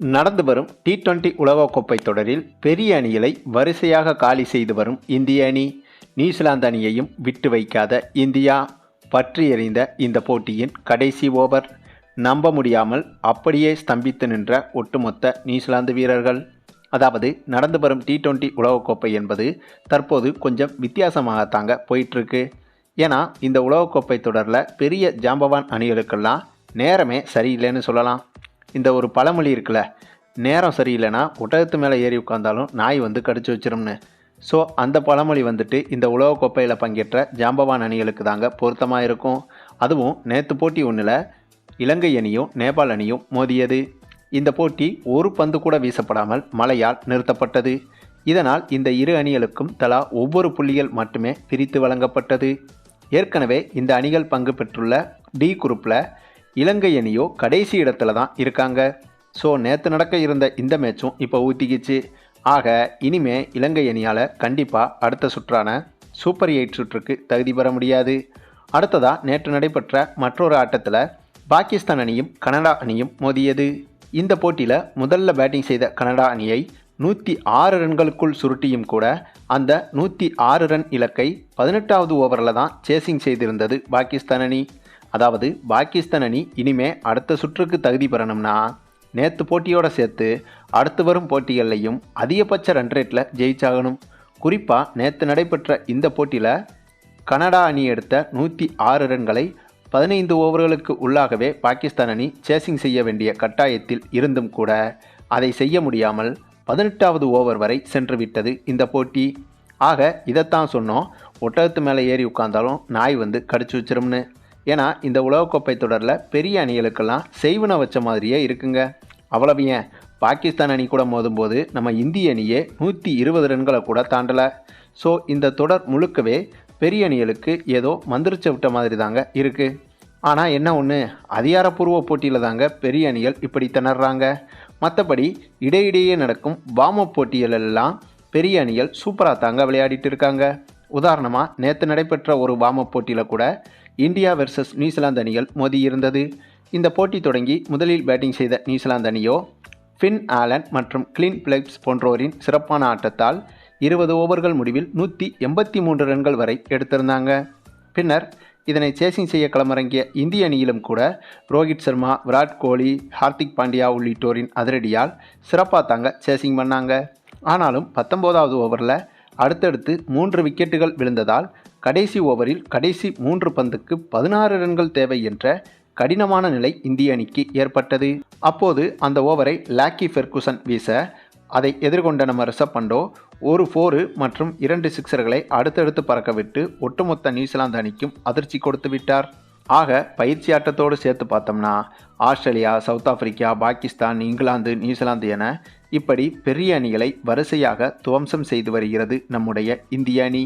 நடந்து வரும் T twenty உலகக்கோப்பை தொடரில் பெரிய அணிகளை வரிசையாக காலி செய்து வரும் இந்திய அணி. நியூசிலாந்து அணியையும் விட்டு வைக்காத இந்தியா. பற்றி எறிந்த இந்த போட்டியின் கடைசி ஓவர். நம்ப முடியாமல் அப்படியே ஸ்தம்பித்து நின்ற ஒட்டுமொத்த நியூசிலாந்து வீரர்கள். அதாவது நடந்து வரும் டி டுவெண்டி உலகக்கோப்பை என்பது தற்போது கொஞ்சம் வித்தியாசமாகத்தாங்க போயிட்டுருக்கு. ஏன்னா இந்த உலகக்கோப்பை தொடரில் பெரிய ஜாம்பவான் அணிகளுக்கெல்லாம் நேரமே சரியில்லைன்னு சொல்லலாம். இந்த ஒரு பழமொழி இருக்குல்ல நேரம் சரியில்லைன்னா ஒட்டகத்து மேலே ஏறி உட்காந்தாலும் நாய் வந்து கடிச்சு வச்சிரும்னு. ஸோ அந்த பழமொழி வந்துட்டு இந்த உலகக்கோப்பையில் பங்கேற்ற ஜாம்பவான் அணிகளுக்கு தாங்க பொருத்தமாக இருக்கும். அதுவும் நேற்று போட்டி ஒன்றில் இலங்கை அணியும் நேபாள் அணியும் மோதியது. இந்த போட்டி ஒரு பந்து கூட வீசப்படாமல் மழையால் நிறுத்தப்பட்டது. இதனால் இந்த இரு அணிகளுக்கும் தலா ஒவ்வொரு புள்ளிகள் மட்டுமே பிரித்து வழங்கப்பட்டது. ஏற்கனவே இந்த அணிகள் பங்கு பெற்றுள்ள டி குரூப்பில் இலங்கை அணியோ கடைசி இடத்துல தான் இருக்காங்க. ஸோ நேற்று நடக்க இருந்த இந்த மேட்சும் இப்போ ஊற்றிக்கிச்சு ஆக இனிமே இலங்கை அணியால் கண்டிப்பாக அடுத்த சுற்றான சூப்பர் எயிட் சுற்றுக்கு தகுதி பெற முடியாது. அடுத்ததாக நேற்று நடைபெற்ற மற்றொரு ஆட்டத்தில் பாகிஸ்தான் அணியும் கனடா அணியும் மோதியது. இந்த போட்டியில் முதல்ல பேட்டிங் செய்த கனடா அணியை நூற்றி ஆறு ரன்களுக்குள் சுருட்டியும் கூட அந்த நூற்றி ஆறு ரன் இலக்கை பதினெட்டாவது ஓவரில் தான் சேசிங் செய்திருந்தது பாகிஸ்தான் அணி. அதாவது பாகிஸ்தான் அணி இனிமே அடுத்த சுற்றுக்கு தகுதி பெறணும்னா நேற்று போட்டியோடு சேர்த்து அடுத்து வரும் போட்டிகள்லையும் அதிகபட்ச ரன் ரேட்டில் ஜெயிச்சாகணும். குறிப்பாக நேற்று நடைபெற்ற இந்த போட்டியில் கனடா அணி எடுத்த நூற்றி ஆறு ரன்களை பதினைந்து ஓவர்களுக்கு உள்ளாகவே பாகிஸ்தான் அணி சேசிங் செய்ய வேண்டிய கட்டாயத்தில் இருந்தும் கூட அதை செய்ய முடியாமல் பதினெட்டாவது ஓவர் வரை சென்று விட்டது இந்த போட்டி. ஆக இதைத்தான் சொன்னோம். ஒட்டகத்து மேலே ஏறி உட்காந்தாலும் நாய் வந்து கடிச்சு வச்சிரும்னு. ஏன்னா இந்த உலகக்கோப்பை தொடரில் பெரிய அணிகளுக்கெல்லாம் செய்வன வச்ச மாதிரியே இருக்குங்க. அவ்வளவு ஏன்? பாகிஸ்தான் அணி கூட மோதும்போது நம்ம இந்திய அணியே நூற்றி இருபது ரன்களை கூட தாண்டலை. ஸோ இந்த தொடர் முழுக்கவே பெரிய அணிகளுக்கு ஏதோ மந்திரிச்ச விட்ட மாதிரி தாங்க இருக்குது ஆனால் என்ன ஒன்று அதிகாரப்பூர்வ போட்டியில் தாங்க பெரிய அணிகள் இப்படி திணறாங்க. மற்றபடி இடையிடையே நடக்கும் வார்ம் போட்டிகளெல்லாம் போட்டிகள் எல்லாம் பெரிய அணிகள் சூப்பராக தாங்க விளையாடிட்டு இருக்காங்க. உதாரணமாக நேற்று நடைபெற்ற ஒரு வார்ம் போட்டியில் கூட இந்தியா வெர்சஸ் நியூசிலாந்து அணிகள் மோதியிருந்தது இந்த போட்டி தொடங்கி முதலில் பேட்டிங் செய்த நியூசிலாந்து அணியோ ஃபின் ஆலன் மற்றும் கிளின் பிளெப்ஸ் போன்றோரின் சிறப்பான ஆட்டத்தால் இருபது ஓவர்கள் முடிவில் நூற்றி எண்பத்தி மூன்று ரன்கள் வரை எடுத்திருந்தாங்க. பின்னர் இதனை சேசிங் செய்ய களமிறங்கிய இந்திய அணியிலும் கூட ரோஹித் சர்மா விராட் கோலி ஹார்திக் பாண்டியா உள்ளிட்டோரின் அதிரடியால் சிறப்பாக தாங்க சேசிங் பண்ணாங்க. ஆனாலும் பத்தொம்போதாவது ஓவரில் அடுத்தடுத்து மூன்று விக்கெட்டுகள் விழுந்ததால் கடைசி ஓவரில் கடைசி மூன்று பந்துக்கு பதினாறு ரன்கள் தேவை என்ற கடினமான நிலை இந்திய அணிக்கு ஏற்பட்டது. அப்போது அந்த ஓவரை லாக்கி ஃபெர்குசன் வீச அதை எதிர்கொண்ட நம்ம ரிஷப் பண்டோ ஒரு ஃபோரு மற்றும் இரண்டு சிக்ஸர்களை அடுத்தடுத்து பறக்கவிட்டு ஒட்டுமொத்த நியூசிலாந்து அணிக்கும் அதிர்ச்சி கொடுத்து விட்டார். ஆக பயிற்சி ஆட்டத்தோடு சேர்த்து பார்த்தோம்னா Australia South Africa Pakistan England New Zealand என இப்படி பெரிய அணிகளை வரிசையாக துவம்சம் செய்து வருகிறது நம்முடைய இந்திய அணி.